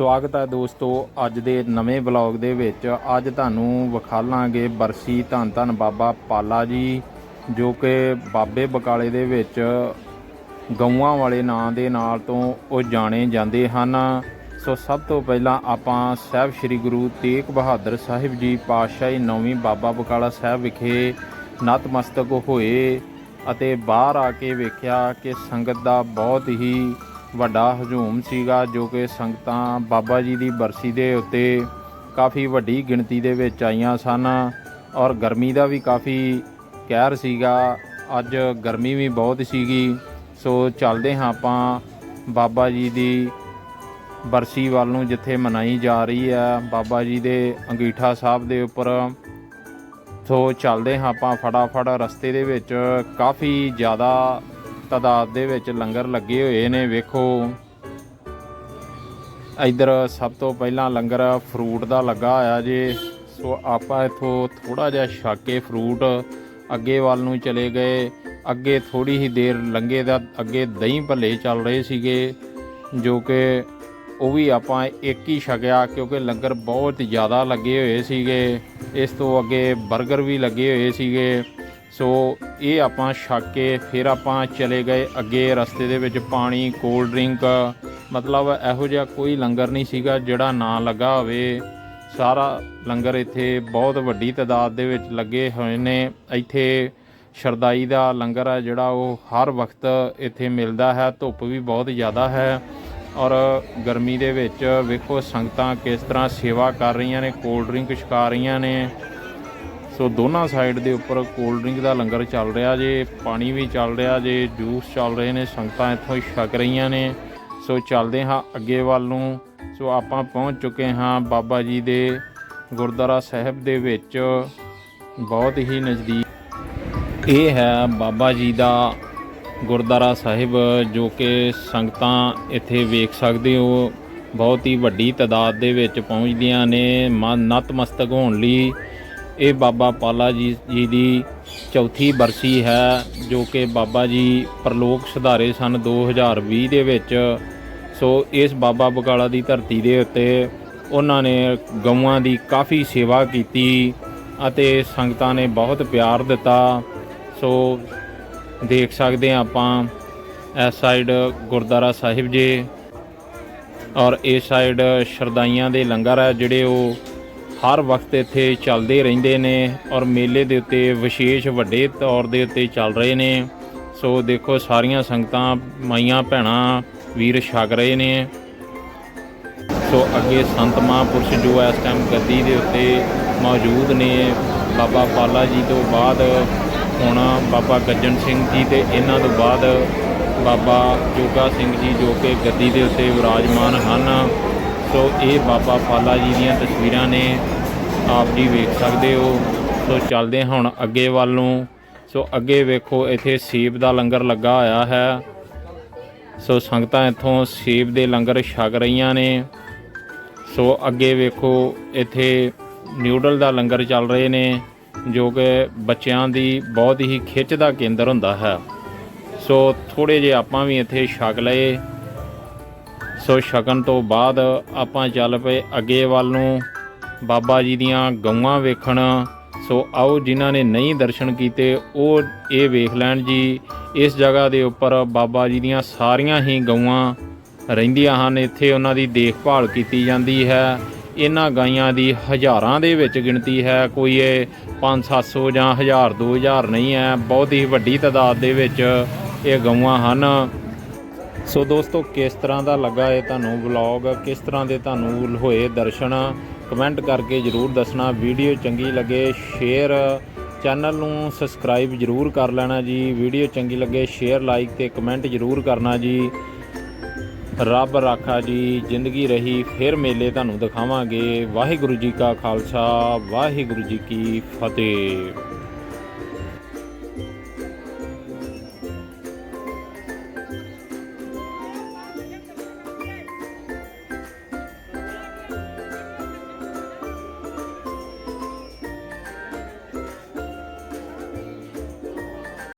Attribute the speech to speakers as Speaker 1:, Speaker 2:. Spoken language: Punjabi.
Speaker 1: ਸਵਾਗਤ ਹੈ ਦੋਸਤੋ ਅੱਜ ਦੇ ਨਵੇਂ ਬਲੌਗ ਦੇ ਵਿੱਚ। ਅੱਜ ਤੁਹਾਨੂੰ ਵਿਖਾਲਾਂਗੇ ਬਰਸੀ ਧੰਨ ਧੰਨ ਬਾਬਾ ਪਾਲਾ ਜੀ, ਜੋ ਕਿ ਬਾਬੇ ਬਕਾਲੇ ਦੇ ਵਿੱਚ ਗਊਆਂ ਵਾਲੇ ਨਾਂ ਦੇ ਨਾਲ ਤੋਂ ਉਹ ਜਾਣੇ ਜਾਂਦੇ ਹਨ। ਸੋ ਸਭ ਤੋਂ ਪਹਿਲਾਂ ਆਪਾਂ ਸਾਹਿਬ ਸ੍ਰੀ ਗੁਰੂ ਤੇਗ ਬਹਾਦਰ ਸਾਹਿਬ ਜੀ ਪਾਤਸ਼ਾਹੀ ਨੌਵੀਂ ਬਾਬਾ ਬਕਾਲਾ ਸਾਹਿਬ ਵਿਖੇ ਨਤਮਸਤਕ ਹੋਏ ਅਤੇ ਬਾਹਰ ਆ ਕੇ ਵੇਖਿਆ ਕਿ ਸੰਗਤ ਦਾ ਬਹੁਤ ਹੀ ਵੱਡਾ ਹਜੂਮ ਸੀਗਾ ਜੋ ਕਿ ਸੰਗਤਾਂ ਬਾਬਾ ਜੀ ਦੀ ਬਰਸੀ ਦੇ ਉੱਤੇ ਕਾਫੀ ਵੱਡੀ ਗਿਣਤੀ ਦੇ ਵਿੱਚ ਆਈਆਂ ਸਨ ਔਰ ਗਰਮੀ ਦਾ ਵੀ ਕਾਫੀ ਕਹਿਰ ਸੀਗਾ। ਅੱਜ ਗਰਮੀ ਵੀ ਬਹੁਤ ਸੀਗੀ। ਸੋ ਚੱਲਦੇ ਹਾਂ ਆਪਾਂ ਬਾਬਾ ਜੀ ਦੀ ਬਰਸੀ ਵੱਲ ਨੂੰ ਜਿੱਥੇ ਮਨਾਈ ਜਾ ਰਹੀ ਹੈ, ਬਾਬਾ ਜੀ ਦੇ ਅੰਗੀਠਾ ਸਾਹਿਬ ਦੇ ਉੱਪਰ। ਸੋ ਚੱਲਦੇ ਹਾਂ ਆਪਾਂ ਫਟਾਫਟ ਰਸਤੇ ਦੇ ਵਿੱਚ। ਕਾਫੀ ਜ਼ਿਆਦਾ ਤਾਦਾਦ ਦੇ ਵਿੱਚ ਲੰਗਰ ਲੱਗੇ ਹੋਏ ਨੇ, ਵੇਖੋ। ਇਧਰ ਸਭ ਤੋਂ ਪਹਿਲਾਂ ਲੰਗਰ ਫਰੂਟ ਦਾ ਲੱਗਾ ਹੋਇਆ ਜੇ। ਸੋ ਆਪਾਂ ਇਥੋਂ ਥੋੜਾ ਜਿਹਾ ਛਕ ਕੇ ਫਰੂਟ ਅੱਗੇ ਵੱਲ ਨੂੰ ਚਲੇ ਗਏ। ਅੱਗੇ ਥੋੜੀ ਹੀ ਦੇਰ ਲੰਗੇ ਦਾ, ਅੱਗੇ ਦਹੀਂ ਭੱਲੇ ਚੱਲ ਰਹੇ ਸੀਗੇ, ਜੋ ਕਿ ਉਹ ਵੀ ਆਪਾਂ ਇੱਕ ਹੀ ਛਕਿਆ, ਕਿਉਂਕਿ ਲੰਗਰ ਬਹੁਤ ਜ਼ਿਆਦਾ ਲੱਗੇ ਹੋਏ ਸੀਗੇ। ਇਸ ਤੋਂ ਅੱਗੇ 버ਗਰ ਵੀ ਲੱਗੇ ਹੋਏ ਸੀਗੇ। ਸੋ ਇਹ ਆਪਾਂ ਛੱਕ ਕੇ ਫਿਰ ਆਪਾਂ ਚਲੇ ਗਏ ਅੱਗੇ ਰਸਤੇ ਦੇ ਵਿੱਚ ਪਾਣੀ ਕੋਲਡ ਡਰਿੰਕ ਮਤਲਬ ਇਹੋ ਜਿਹਾ ਕੋਈ ਲੰਗਰ ਨਹੀਂ ਸੀਗਾ ਜਿਹੜਾ ਨਾ ਲੱਗਾ ਹੋਵੇ। ਸਾਰਾ ਲੰਗਰ ਇੱਥੇ ਬਹੁਤ ਵੱਡੀ ਤਾਦਾਦ ਦੇ ਵਿੱਚ ਲੱਗੇ ਹੋਏ ਨੇ। ਇੱਥੇ ਸ਼ਰਦਾਈ ਦਾ ਲੰਗਰ ਹੈ ਜਿਹੜਾ ਉਹ ਹਰ ਵਕਤ ਇੱਥੇ ਮਿਲਦਾ ਹੈ, ਧੁੱਪ ਵੀ ਬਹੁਤ ਜ਼ਿਆਦਾ ਹੈ ਔਰ ਗਰਮੀ ਦੇ ਵਿੱਚ ਵੇਖੋ ਸੰਗਤਾਂ ਕਿਸ ਤਰ੍ਹਾਂ ਸੇਵਾ ਕਰ ਰਹੀਆਂ ਨੇ ਕੋਲਡ ਡਰਿੰਕ ਛਕਾ ਰਹੀਆਂ ਨੇ। ਸੋ ਦੋਨਾਂ ਸਾਈਡ ਦੇ ਉੱਪਰ ਕੋਲਡ ਡਰਿੰਕ ਦਾ ਲੰਗਰ ਚੱਲ ਰਿਹਾ ਜੇ, ਪਾਣੀ ਵੀ ਚੱਲ ਰਿਹਾ ਜੇ ਜੂਸ ਚੱਲ ਰਹੇ ਨੇ, ਸੰਗਤਾਂ ਇੱਥੋਂ ਹੀ ਛਕ ਰਹੀਆਂ ਨੇ। ਸੋ ਚੱਲਦੇ ਹਾਂ ਅੱਗੇ ਵੱਲ ਨੂੰ। ਸੋ ਆਪਾਂ ਪਹੁੰਚ ਚੁੱਕੇ ਹਾਂ ਬਾਬਾ ਜੀ ਦੇ ਗੁਰਦੁਆਰਾ ਸਾਹਿਬ ਦੇ ਵਿੱਚ। ਬਹੁਤ ਹੀ ਨਜ਼ਦੀਕ ਇਹ ਹੈ ਬਾਬਾ ਜੀ ਦਾ ਗੁਰਦੁਆਰਾ ਸਾਹਿਬ, ਜੋ ਕਿ ਸੰਗਤਾਂ ਇੱਥੇ ਵੇਖ ਸਕਦੇ ਹੋ। ਬਹੁਤ ਹੀ ਵੱਡੀ ਤਾਦਾਦ ਦੇ ਵਿੱਚ ਪਹੁੰਚਦੀਆਂ ਨੇ। ਮਨ ਨਤਮਸਤਕ ਹੋਣ ਲਈ ਇਹ ਬਾਬਾ ਪਾਲਾ ਜੀ ਜੀ ਦੀ ਚੌਥੀ ਬਰਸੀ ਹੈ, ਜੋ ਕਿ ਬਾਬਾ ਜੀ ਪ੍ਰਲੋਕ ਸੁਧਾਰੇ ਸਨ 2020 ਦੇ ਵਿੱਚ। ਸੋ ਇਸ ਬਾਬਾ ਬਕਾਲਾ ਦੀ ਧਰਤੀ ਦੇ ਉੱਤੇ ਉਹਨਾਂ ਨੇ ਗਊਆਂ ਦੀ ਕਾਫੀ ਸੇਵਾ ਕੀਤੀ ਅਤੇ ਸੰਗਤਾਂ ਨੇ ਬਹੁਤ ਪਿਆਰ ਦਿੱਤਾ। ਸੋ ਦੇਖ ਸਕਦੇ ਹਾਂ ਆਪਾਂ ਇਸ ਸਾਈਡ ਗੁਰਦੁਆਰਾ ਸਾਹਿਬ ਜੀ ਔਰ ਇਸ ਸਾਈਡ ਸ਼ਰਦਾਈਆਂ ਦੇ ਲੰਗਰ ਹੈ, ਜਿਹੜੇ ਉਹ ਹਰ ਵਕਤ ਇੱਥੇ ਚੱਲਦੇ ਰਹਿੰਦੇ ਨੇ ਔਰ ਮੇਲੇ ਦੇ ਉੱਤੇ ਵਿਸ਼ੇਸ਼ ਵੱਡੇ ਤੌਰ ਦੇ ਉੱਤੇ ਚੱਲ ਰਹੇ ਨੇ। ਸੋ ਦੇਖੋ ਸਾਰੀਆਂ ਸੰਗਤਾਂ, ਮਾਈਆਂ, ਭੈਣਾਂ, ਵੀਰ ਛਕ ਰਹੇ ਨੇ। ਸੋ ਅੱਗੇ ਸੰਤ ਮਹਾਂਪੁਰਸ਼ ਜੋ ਇਸ ਟਾਈਮ ਗੱਦੀ ਦੇ ਉੱਤੇ ਮੌਜੂਦ ਨੇ, ਬਾਬਾ ਪਾਲਾ ਜੀ ਤੋਂ ਬਾਅਦ ਹੁਣ ਬਾਬਾ ਗੱਜਣ ਸਿੰਘ ਜੀ ਤੇ ਇਹਨਾਂ ਤੋਂ ਬਾਅਦ ਬਾਬਾ ਜੋਗਾ ਸਿੰਘ ਜੀ ਜੋ ਕਿ ਗੱਦੀ ਦੇ ਉੱਤੇ ਵਿਰਾਜਮਾਨ ਹਨ। ਸੋ ਇਹ ਬਾਬਾ ਫਾਲਾ ਜੀ ਦੀਆਂ ਤਸਵੀਰਾਂ ਨੇ ਆਪ ਜੀ ਵੇਖ ਸਕਦੇ ਹੋ। ਸੋ ਚੱਲਦੇ ਹਾਂ ਹੁਣ ਅੱਗੇ ਵੱਲ ਨੂੰ। ਸੋ ਅੱਗੇ ਵੇਖੋ, ਇੱਥੇ ਸੇਬ ਦਾ ਲੰਗਰ ਲੱਗਾ ਹੋਇਆ ਹੈ। ਸੋ ਸੰਗਤਾਂ ਇੱਥੋਂ ਸੇਬ ਦੇ ਲੰਗਰ ਛਕ ਰਹੀਆਂ ਨੇ। ਸੋ ਅੱਗੇ ਵੇਖੋ, ਇੱਥੇ ਨਿਊਡਲ ਦਾ ਲੰਗਰ ਚੱਲ ਰਹੇ ਨੇ, ਜੋ ਕਿ ਬੱਚਿਆਂ ਦੀ ਬਹੁਤ ਹੀ ਖਿੱਚ ਦਾ ਕੇਂਦਰ ਹੁੰਦਾ ਹੈ। ਸੋ ਥੋੜੇ ਜਿਹੇ ਆਪਾਂ ਵੀ ਇੱਥੇ ਛਕ ਲਏ। ਸੋ ਛਕਣ ਤੋਂ ਬਾਅਦ ਆਪਾਂ ਚੱਲ ਪਏ ਅੱਗੇ ਵੱਲ ਨੂੰ। ਬਾਬਾ ਜੀ ਦੀਆਂ ਗਊਆਂ ਵੇਖਣ। ਸੋ ਆਓ ਜਿਨ੍ਹਾਂ ਨੇ ਨਹੀਂ ਦਰਸ਼ਨ ਕੀਤੇ, ਉਹ ਇਹ ਵੇਖ ਲੈਣ ਜੀ। ਇਸ ਜਗ੍ਹਾ ਦੇ ਉੱਪਰ ਬਾਬਾ ਜੀ ਦੀਆਂ ਸਾਰੀਆਂ ਹੀ ਗਊਆਂ ਰਹਿੰਦੀਆਂ ਹਨ। ਇੱਥੇ ਉਹਨਾਂ ਦੀ ਦੇਖਭਾਲ ਕੀਤੀ ਜਾਂਦੀ ਹੈ। ਇਹਨਾਂ ਗਾਈਆਂ ਦੀ ਹਜ਼ਾਰਾਂ ਦੇ ਵਿੱਚ ਗਿਣਤੀ ਹੈ। ਕੋਈ ਇਹ 5-700 ਜਾਂ 1000 2000 ਨਹੀਂ ਹੈ। ਬਹੁਤ ਹੀ ਵੱਡੀ ਤਾਦਾਦ ਦੇ ਵਿੱਚ ਇਹ ਗਊਆਂ ਹਨ। ਸੋ ਦੋਸਤੋ, ਕਿਸ ਤਰ੍ਹਾਂ ਦਾ ਲੱਗਾ ਇਹ ਤੁਹਾਨੂੰ ਵਲੌਗ ਕਿਸ ਤਰ੍ਹਾਂ ਦੇ ਤੁਹਾਨੂੰ ਹੋਏ ਦਰਸ਼ਨ? ਕਮੈਂਟ ਕਰਕੇ ਜਰੂਰ ਦੱਸਣਾ। ਵੀਡੀਓ ਚੰਗੀ ਲੱਗੇ ਸ਼ੇਅਰ ਚੈਨਲ ਨੂੰ ਸਬਸਕ੍ਰਾਈਬ ਜਰੂਰ ਕਰ ਲੈਣਾ ਜੀ। ਵੀਡੀਓ ਚੰਗੀ ਲੱਗੇ ਸ਼ੇਅਰ ਲਾਈਕ ਤੇ ਕਮੈਂਟ ਜਰੂਰ ਕਰਨਾ ਜੀ। ਰੱਬ ਰਾਖਾ ਜੀ, ਜ਼ਿੰਦਗੀ ਰਹੀ, ਫਿਰ ਮੇਲੇ ਤੁਹਾਨੂੰ ਦਿਖਾਵਾਂਗੇ। ਵਾਹਿਗੁਰੂ ਜੀ ਕਾ ਖਾਲਸਾ, ਵਾਹਿਗੁਰੂ ਜੀ ਕੀ ਫਤਿਹ।